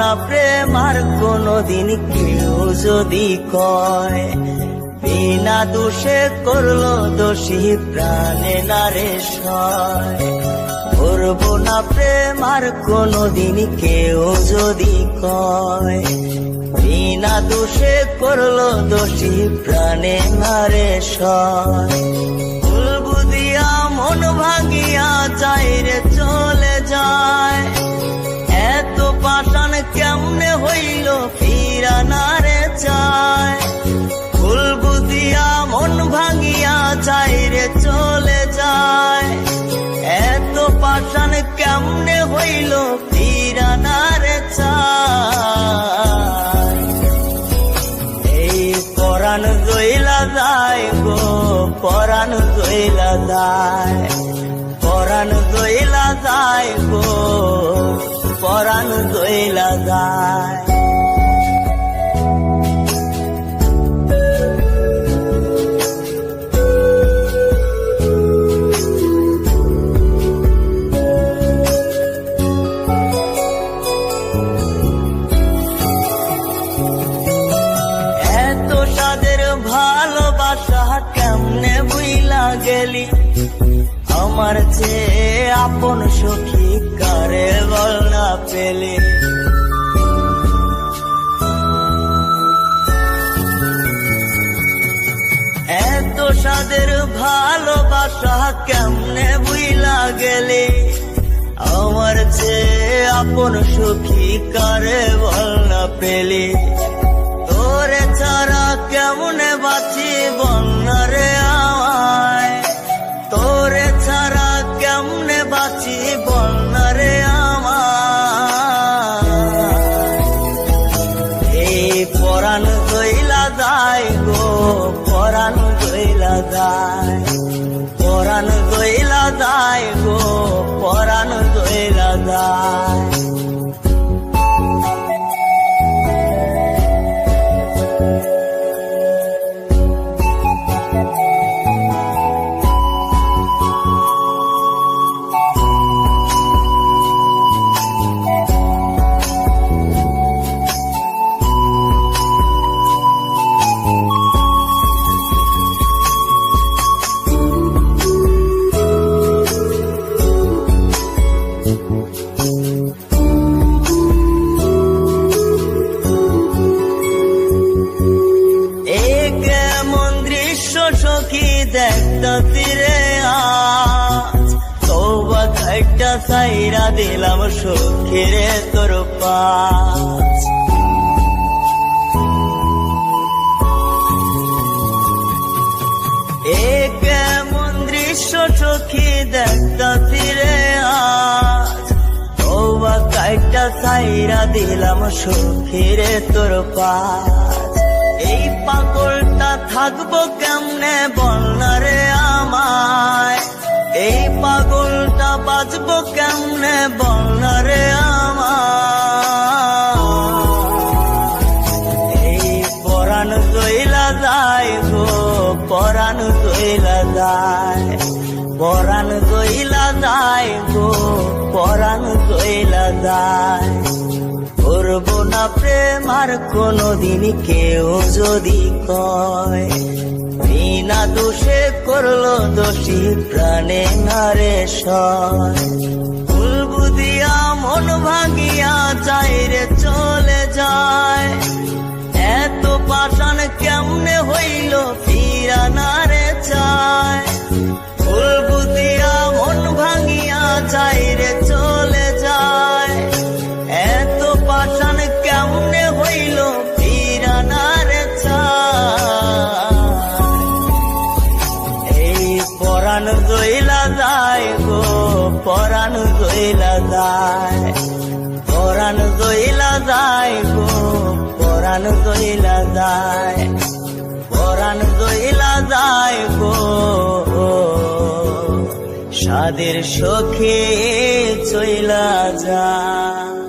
না প্রেম আর কোনদিন কেউ যদি কয়, বিনা দোষে করল দোষী প্রাণে নারে সয়। করব না প্রেম আর কোনদিন কেউ যদি কয়, বিনা দোষে করল দোষী প্রাণে নারে সয়। ভাঙিয়া যায় রে, চলে যায় এত পাষাণ কেমনে হইল ফিরা না চায় এই পরাণ গইলা যায় গো, পরাণ গইলা যায়। পরাণ গইলা যায় গো, পরাণ গইলা যায়। আমার চেয়ে আপন সখী কারে বল না পেলি? এত সাদের ভালোবাসা কেমনে বুইলা গেলি? আমার চেয়ে আপন সখী কারে বল না পেলি? তোরে ছাড়া কেমনে কেমনে সখী দেখতে তীরে আজ। তৌবা সাইরা দিলাম সখীরে তোর পাশ এ কেমন দৃশ্য সখী তীরে আজ। তৌবা সাইরা দিলাম সখীরে তোর পাশ এই পাগলটা থাকব কেমনে বলনারে আমায়? এই পাগলটা বাঁচবো কেমনে বলনারে আমায়? এই পরাণ গইলা যায় গো, পরাণ গইলা যায়। পরাণ গইলা যায় গো, পরাণ গইলা যায়। করব না প্রেম আর কোনদিন কেউ যদি কয়। বিনা দোষে করল দোষী প্রাণে নারে ভুল মন ভাঙিয়া যায় রে চলে যায়। এত পাষাণ কেমনে হইল ফিরা না রে চায়। ভুল বুঝিয়া মন ভাঙিয়া যায় রে পরাণ যায় পরাণ গইলা যায় গো। সাদের সখে চইলা যায়